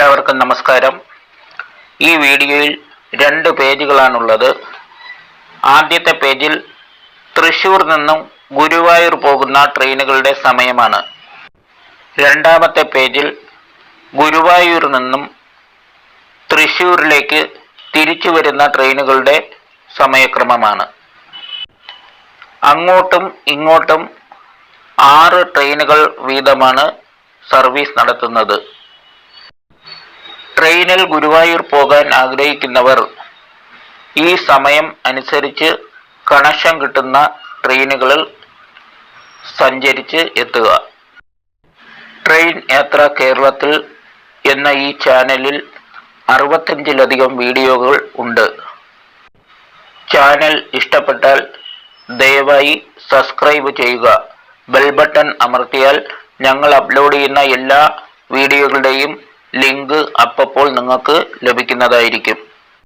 എല്ലാവർക്കും നമസ്കാരം. ഈ വീഡിയോയിൽ രണ്ട് പേജുകളാണുള്ളത്. ആദ്യത്തെ പേജിൽ തൃശൂർ നിന്നും ഗുരുവായൂർ പോകുന്ന ട്രെയിനുകളുടെ സമയമാണ്. രണ്ടാമത്തെ പേജിൽ ഗുരുവായൂർ നിന്നും തൃശൂരിലേക്ക് തിരിച്ചു വരുന്ന ട്രെയിനുകളുടെ സമയക്രമമാണ്. അങ്ങോട്ടും ഇങ്ങോട്ടും ആറ് ട്രെയിനുകൾ വീതമാണ് സർവീസ് നടത്തുന്നത്. ട്രെയിനിൽ ഗുരുവായൂർ പോകാൻ ആഗ്രഹിക്കുന്നവർ ഈ സമയം അനുസരിച്ച് കണക്ഷൻ കിട്ടുന്ന ട്രെയിനുകളിൽ സഞ്ചരിച്ച് എത്തുക. ട്രെയിൻ യാത്ര കേരളത്തിൽ എന്ന ഈ ചാനലിൽ അറുപത്തഞ്ചിലധികം വീഡിയോകൾ ഉണ്ട്. ചാനൽ ഇഷ്ടപ്പെട്ടാൽ ദയവായി സബ്സ്ക്രൈബ് ചെയ്യുക. ബെൽ ബട്ടൺ അമർത്തിയാൽ ഞങ്ങൾ അപ്ലോഡ് ചെയ്യുന്ന എല്ലാ വീഡിയോകളുടെയും ലിങ്ക് അപ്പോൾ നിങ്ങൾക്ക് ലഭിക്കുന്നതായിരിക്കും.